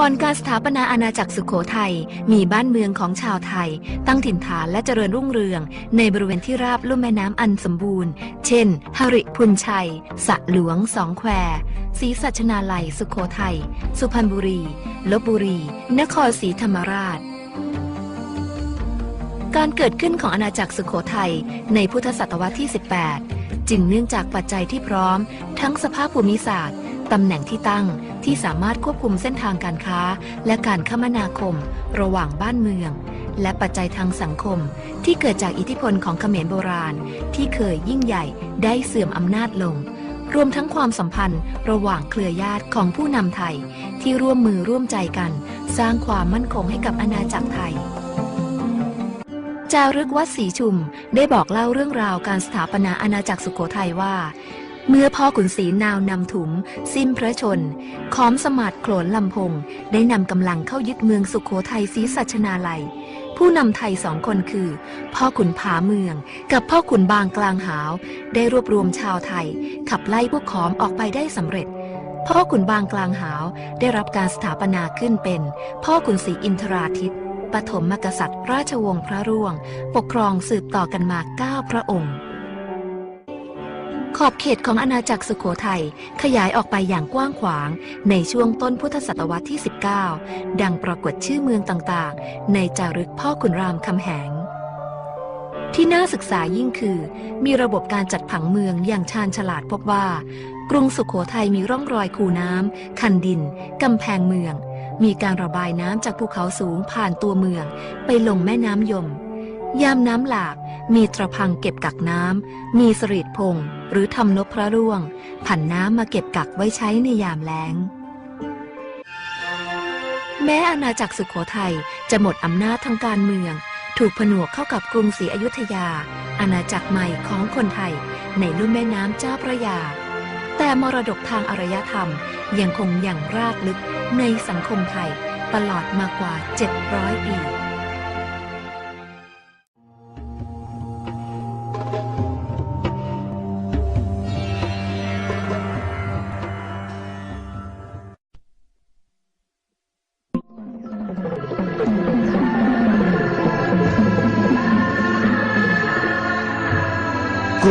ก่อนการสถาปนาอาณาจักรสุโขทัยมีบ้านเมืองของชาวไทย ตั้งถิ่นฐานและเจริญรุ่งเรือง ในบริเวณที่ราบลุ่มแม่น้ำอันสมบูรณ์ เช่นหริพุนชัย สะหลวงสองแควศรีสัชนาลัย สุโขทัย สุพรรณบุรี ลบบุรี นครศรีธรรมราชการเกิดขึ้นของอาณาจักรสุโขทัยในพุทธศตวรรษที่ 18 จึงเนื่องจากปัจจัยที่พร้อม ทั้งสภาพภูมิศาสตร์ ตำแหน่งที่ตั้งที่สามารถควบคุมเส้นทางการค้า และการคมนาคม ระหว่างบ้านเมือง และปัจจัยทางสังคม ที่เกิดจากอิทธิพลของเขมรโบราณ ที่เคยยิ่งใหญ่ได้เสื่อมอำนาจลง รวมทั้งความสัมพันธ์ระหว่างเครือญาติของผู้นำไทย ที่ร่วมมือร่วมใจกัน สร้างความมั่นคงให้กับอาณาจักรไทยจารึกวัดศรีชุมได้บอกเล่าเรื่องราวการสถาปนาอาณาจักรสุโขทัยว่า เมื่อพ่อขุนศรีนาวนำถุม สิ้นพระชนขอมสมาดโขลนลำพง ได้นำกำลังเข้ายึดเมืองสุโขทัยศรีสัชนาลัย ผู้นำไทยสองคนคือ พ่อขุนผาเมือง กับพ่อขุนบางกลางหาว ได้รวบรวมชาวไทย ขับไล่พวกขอมออกไปได้สำเร็จ พ่อขุนบางกลางหาวได้รับการสถาปนาขึ้นเป็น พ่อขุนศรีอินทราทิตปฐมมกษัตริย์ราชวงศ์พระร่วง ปกครองสืบต่อกันมาเก้าพระองค์ ขอบเขตของอาณาจักรสุโขทัยขยายออกไปอย่างกว้างขวางในช่วงต้นพุทธศตวรรษที่ 19 ดังปรากฏชื่อเมืองต่างๆ ในจารึกพ่อขุนรามคำแหง ที่น่าศึกษายิ่งคือ มีระบบการจัดผังเมืองอย่างชาญฉลาดพบว่า กรุงสุขโขทัยมีร่องรอยคูน้ำคันดินกำแพงเมือง มีการระบายน้ำจากภูเขาสูงผ่านตัวเมือง ไปลงแม่น้ำยม ยามน้ำหลาก มีตระพังเก็บกักน้ำ มีสรีดพง หรือทำนบพระร่วง ผันน้ำมาเก็บกักไว้ใช้ในยามแล้ง แม้อาณาจักรสุขโขทัยจะหมดอำนาจทางการเมือง ถูกผนวกเข้ากับกรุงศรีอยุธยา อาณาจักรใหม่ของคนไทย ในลุ่มแม่น้ำเจ้าพระยา แต่มรดกทางอารยธรรมยังคงอย่างรากลึกในสังคมไทยตลอดมากว่า 700 ปี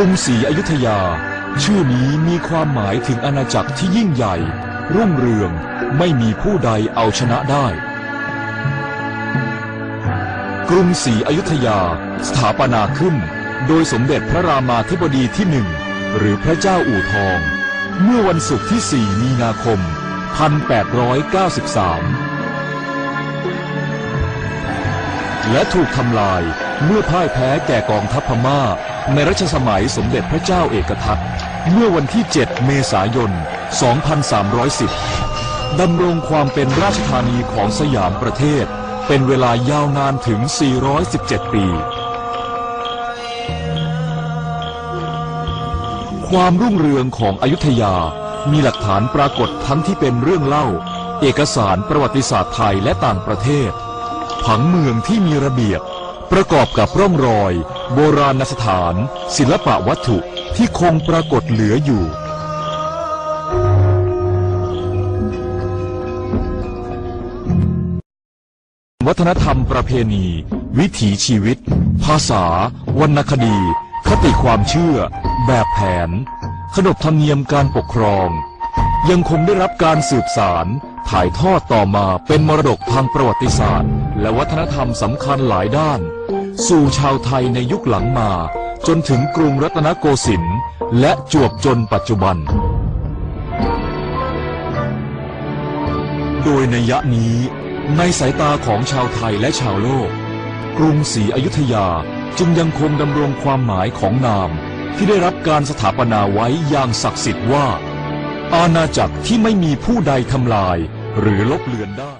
รุงศรีอยุธยา ชื่อนี้มีความหมายถึงอาณาจักรที่ยิ่งใหญ่ รุ่งเรืองไม่มีผู้ใดเอาชนะได้ กรุงศรีอยุธยา สถาปนาขึ้น โดยสมเด็จพระรามาธิบดีที่หนึ่งหรือพระเจ้าอู่ทอง เมื่อวันศุกร์ที่ 4 มีนาคม 1893 และถูกทำลายเมื่อพ่ายแพ้แก่กองทัพพม่า ในรัชสมัยสมเด็จพระเจ้าเอกทัตเมื่อวันที่ 7 เมษายน 2310 ดำรงความเป็นราชธานีของสยามประเทศ เป็นเวลายาวนานถึง 417 ปี ความรุ่งเรืองของอยุธยามีหลักฐานปรากฏทั้งที่เป็นเรื่องเล่า เอกสารประวัติศาสตร์ไทยและต่างประเทศผังเมืองที่มีระเบียบ ประกอบกับร่องรอย โบราณสถาน ศิลปะวัตถุที่คงปรากฏเหลืออยู่ วัฒนธรรมประเพณี วิถีชีวิต ภาษา วรรณคดี คติความเชื่อ แบบแผน ขนบธรรมเนียมการปกครอง ยังคงได้รับการสืบสาร ถ่ายทอดต่อมาเป็นมรดกทางประวัติศาสตร์ และวัฒนธรรมสำคัญหลายด้าน สู่ชาวไทยในยุคหลังมา จนถึงกรุงรัตนโกสินทร์และจวบจนปัจจุบัน โดยในยะนี้ ในสายตาของชาวไทยและชาวโลก กรุงศรีอยุธยาจึงยังคงดำรงความหมายของนาม ที่ได้รับการสถาปนาไว้อย่างศักดิ์สิทธิ์ว่า อาณาจักรที่ไม่มีผู้ใดทำลาย หรือลบเลือนได้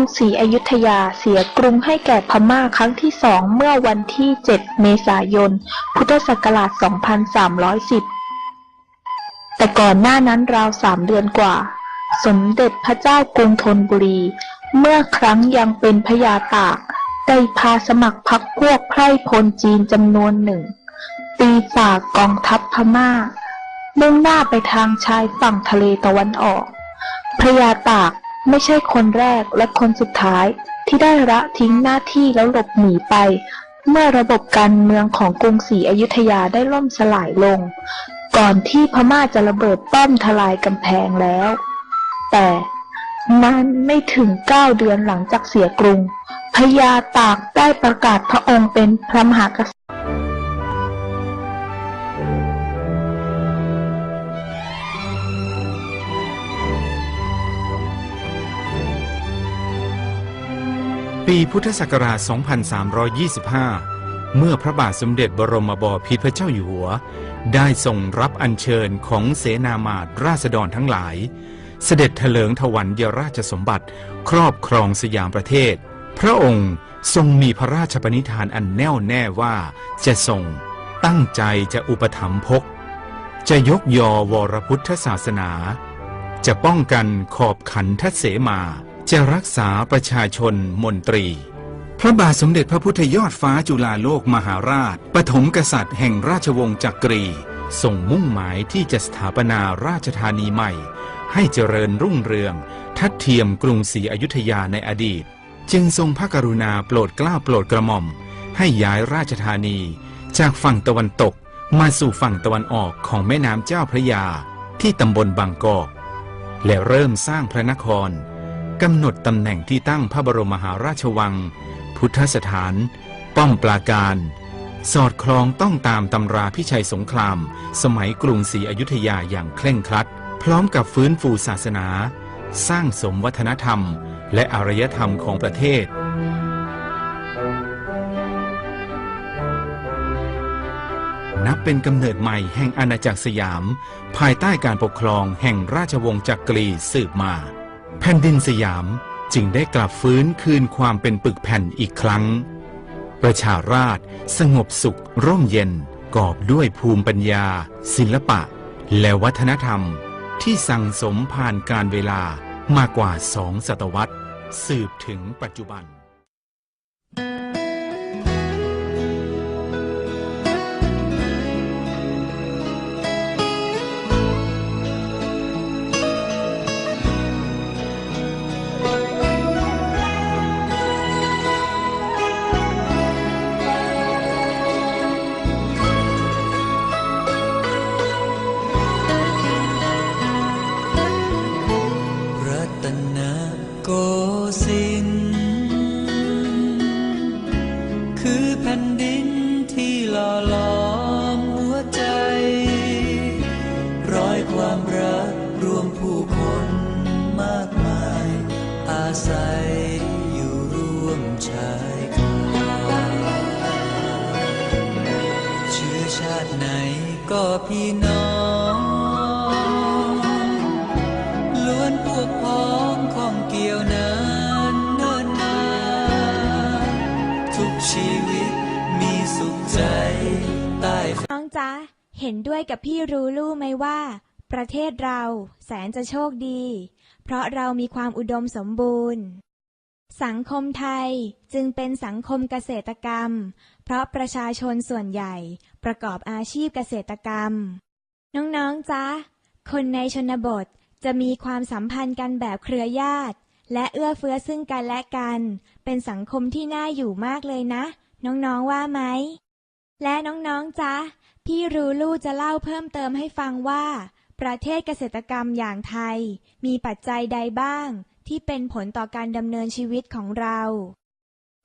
งศรีอยุธยาเสียกรุงให้แก่พม่าครั้งที่สองเมื่อวันที่ 7 เมษายน พุทธศักราช 2310 แต่ก่อนหน้านั้นราวสามเดือนกว่า สมเด็จพระเจ้ากรุงธนบุรี เมื่อครั้งยังเป็นพญาตาก ได้พาสมัครพรรคพวกไพร่พลจีนจำนวนหนึ่ง ตีจากกองทัพพม่ามุ่งหน้าไปทางชายฝั่งทะเลตะวันออกพระยาตาก ไม่ใช่คนแรกและคนสุดท้ายที่ได้ละทิ้งหน้าที่แล้วหลบหนีไป เมื่อระบบการเมืองของกรุงศรีอยุธยาได้ล่มสลายลง ก่อนที่พม่าจะระเบิดป้อมทลายกำแพงแล้ว แต่มันไม่ถึงเก้าเดือนหลังจากเสียกรุงพญาตากได้ประกาศพระองค์เป็นพระมหากษัตริย์ ปีพุทธศักราช 2325 เมื่อพระบาทสมเด็จบรมบพิตรพระเจ้าอยู่หัว ได้ทรงรับอัญเชิญของเสนามาตรราษฎรทั้งหลาย เสด็จเถลิงถวันยราชสมบัติ ครอบครองสยามประเทศ พระองค์ทรงมีพระราชปณิธานอันแน่วแน่ว่าจะทรงตั้งใจจะอุปถัมภก จะยกยอวรพุทธศาสนา จะป้องกันขอบขันทเสมา จะรักษาประชาชนมนตรี พระบาทสมเด็จพระพุทธยอดฟ้าจุฬาโลกมหาราช ปฐมกษัตริย์แห่งราชวงศ์จักรีส่งมุ่งหมายที่จะสถาปนาราชธานีใหม่ ให้เจริญรุ่งเรือง ทัดเทียมกรุงศรีอยุธยาในอดีต จึงทรงพระกรุณาโปรดเกล้าโปรดกระหม่อม ให้ย้ายราชธานี จากฝั่งตะวันตกมาสู่ฝั่งตะวันออกของแม่น้ำเจ้าพระยา ที่ตำบลบางกอกและเริ่มสร้างพระนคร กำหนดตำแหน่งที่ตั้งพระบรมมหาราชวัง พุทธสถาน ป้อมปราการ สอดคล้องต้องตามตำราพิชัยสงคราม สมัยกรุงศรีอยุธยาอย่างเคร่งครัด พร้อมกับฟื้นฟูศาสนา สร้างสมวัฒนธรรม และอารยธรรมของประเทศนับเป็นกำเนิดใหม่แห่งอาณาจักรสยาม ภายใต้การปกครองแห่งราชวงศ์จักรีสืบมา แผ่นดินสยามจึงได้กลับฟื้นคืนความเป็นปึกแผ่นอีกครั้ง ประชาราชสงบสุขร่มเย็นกอบด้วยภูมิปัญญา ศิลปะ และวัฒนธรรม ที่สั่งสมผ่านการเวลามากกว่าสองศตวรรษ สืบถึงปัจจุบัน ก็พี่น้องล้วนพวกพ้องของเกี่ยวนานเนิ่นนานทุกชีวิตมีสุขใจใต้น้องจ๊ะเห็นด้วยกับพี่รู้ลู่ไหมว่า ประเทศเราแสนจะโชคดี เพราะเรามีความอุดมสมบูรณ์ สังคมไทยจึงเป็นสังคมเกษตรกรรม เพราะประชาชนส่วนใหญ่ประกอบอาชีพเกษตรกรรม น้องๆจ๊ะ คนในชนบทจะมีความสัมพันธ์กันแบบเครือญาติ และเอื้อเฟื้อซึ่งกันและกัน เป็นสังคมที่น่าอยู่มากเลยนะ น้องๆว่าไหม และน้องๆจ๊ะ พี่รูลู่จะเล่าเพิ่มเติมให้ฟังว่า ประเทศเกษตรกรรมอย่างไทย มีปัจจัยใดบ้าง ที่เป็นผลต่อการดำเนินชีวิตของเรา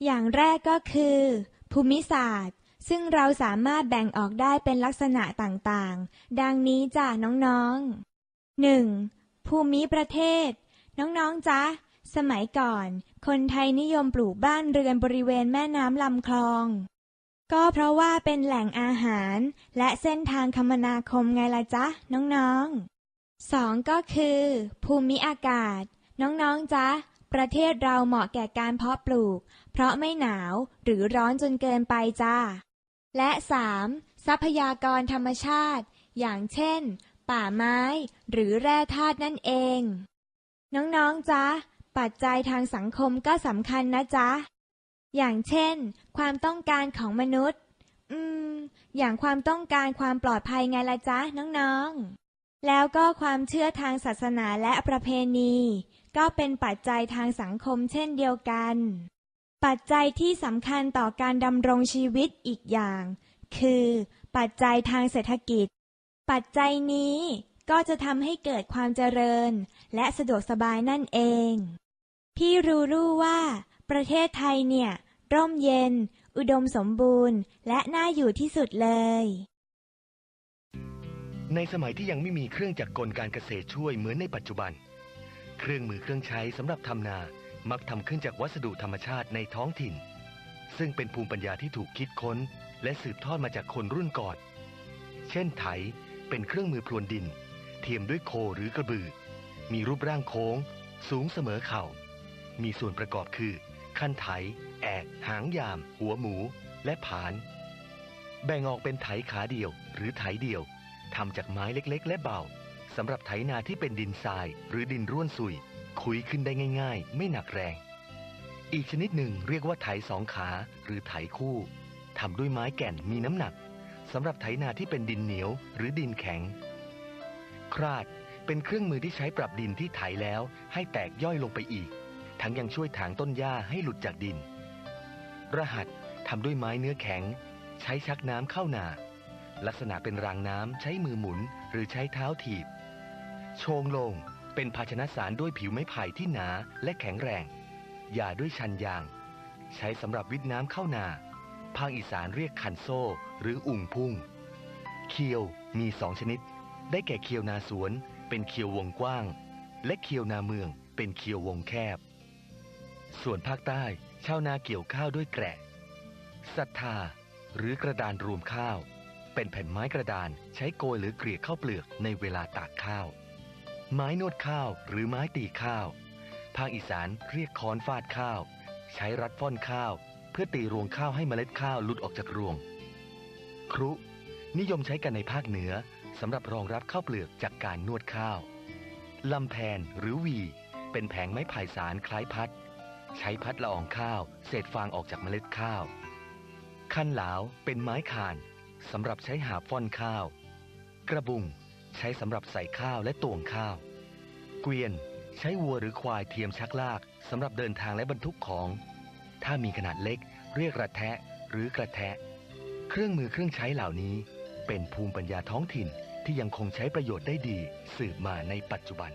อย่างแรกก็คือ ภูมิศาสตร์ ซึ่งเราสามารถแบ่งออกได้เป็นลักษณะต่างๆ ดังนี้จ้ะน้องๆ 1. ภูมิประเทศ น้องๆจ๊ะสมัยก่อน คนไทยนิยมปลูกบ้านเรือนบริเวณแม่น้ำลำคลอง ก็เพราะว่าเป็นแหล่งอาหาร และเส้นทางคมนาคมไงล่ะจ๊ะ น้องๆสองก็คือ ภูมิอากาศ น้องๆจ๊ะ ประเทศเราเหมาะแก่การเพาะปลูก เพราะไม่หนาวหรือร้อนจนเกินไปจ้า และ 3. ทรัพยากรธรรมชาติ อย่างเช่น ป่าไม้ หรือแร่ธาตุนั่นเอง น้องๆจ๊ะ ปัจจัยทางสังคมก็สำคัญนะจ๊ะ อย่างเช่น ความต้องการของมนุษย์ อืม อย่างความต้องการความปลอดภัยไงละจ๊ะน้องๆ แล้วก็ความเชื่อทางศาสนาและประเพณี ก็เป็นปัจจัยทางสังคมเช่นเดียวกัน ปัจจัยที่สำคัญต่อการดำรงชีวิตอีกอย่าง คือ ปัจจัยทางเศรษฐกิจ ปัจจัยนี้ก็จะทำให้เกิดความเจริญ และสะดวกสบายนั่นเอง พี่รู้รู้ว่า ประเทศไทยเนี่ย ร่มเย็น อุดมสมบูรณ์ และน่าอยู่ที่สุดเลย ในสมัยที่ยังไม่มีเครื่องจักรกลการเกษตรช่วยเหมือนในปัจจุบัน เครื่องมือเครื่องใช้สำหรับทำนา มักทำขึ้นจากวัสดุธรรมชาติในท้องถิ่น ซึ่งเป็นภูมิปัญญาที่ถูกคิดค้น และสืบทอดมาจากคนรุ่นก่อน เช่นไถเป็นเครื่องมือพรวนดิน เทียมด้วยโคหรือกระบือ มีรูปร่างโค้ง สูงเสมอเข่า มีส่วนประกอบคือ คันไถ แอก หางยาม หัวหมู และผาน แบ่งออกเป็นไถขาเดียว หรือไถเดียวทำจากไม้เล็กๆ และเบาสำหรับไถนาที่เป็นดินทราย หรือดินร่วนสุย คุยขึ้นได้ง่าย ๆ ไม่หนักแรง อีกชนิดหนึ่งเรียกว่าไถสองขาหรือไถคู่ทำด้วยไม้แก่นมีน้ำหนักสำหรับไถนาที่เป็นดินเหนียวหรือดินแข็ง คราดเป็นเครื่องมือที่ใช้ปรับดินที่ไถแล้ว ให้แตกย่อยลงไปอีก ทั้งยังช่วยถางต้นหญ้าให้หลุดจากดิน รหัสทำด้วยไม้เนื้อแข็ง ใช้ชักน้ำเข้านา ลักษณะเป็นรางน้ำใช้มือหมุนหรือใช้เท้าถีบ โชงลงเป็นภาชนะสารด้วยผิวไม้ไผ่ที่หนาและแข็งแรงหย่าด้วยชันยาง ใช้สำหรับวิทน้ำเข้านา ภาคอีสานเรียกคันโซ่หรืออุ่งพุ่ง เคียวมีสองชนิด ได้แก่เคียวนาสวน เป็นเคียววงกว้าง และเคียวนาเมืองเป็นเคียววงแคบ ส่วนภาคใต้ ชาวนาเกี่ยวข้าวด้วยแกะศรัทธา หรือกระดานรวมข้าว เป็นแผ่นไม้กระดานใช้โกยหรือเกลี่ยข้าวเปลือกในเวลาตากข้าว ไม้นวดข้าวหรือไม้ตีข้าว ภาคอีสานเรียกค้อนฟาดข้าว ใช้รัดฟ่อนข้าว เพื่อตีรวงข้าวให้เมล็ดข้าวหลุดออกจากรวง ครุ นิยมใช้กันในภาคเหนือสำหรับรองรับข้าวเปลือกจากการนวดข้าวลำแพนหรือวี เป็นแผงไม้ไผ่สารคล้ายพัด ใช้พัดละอองข้าว เศษฟางออกจากเมล็ดข้าวคันหลาวเป็นไม้คานสำหรับใช้หาฟ่อนข้าว กระบุงใช้สำหรับใส่ข้าวและตวงข้าว เกวียนใช้วัวหรือควายเทียมชักลากสำหรับเดินทางและบรรทุกของ ถ้ามีขนาดเล็ก เรียกระแทะหรือกระแทะ เครื่องมือเครื่องใช้เหล่านี้ เป็นภูมิปัญญาท้องถิ่นที่ยังคงใช้ประโยชน์ได้ดีสืบมาในปัจจุบัน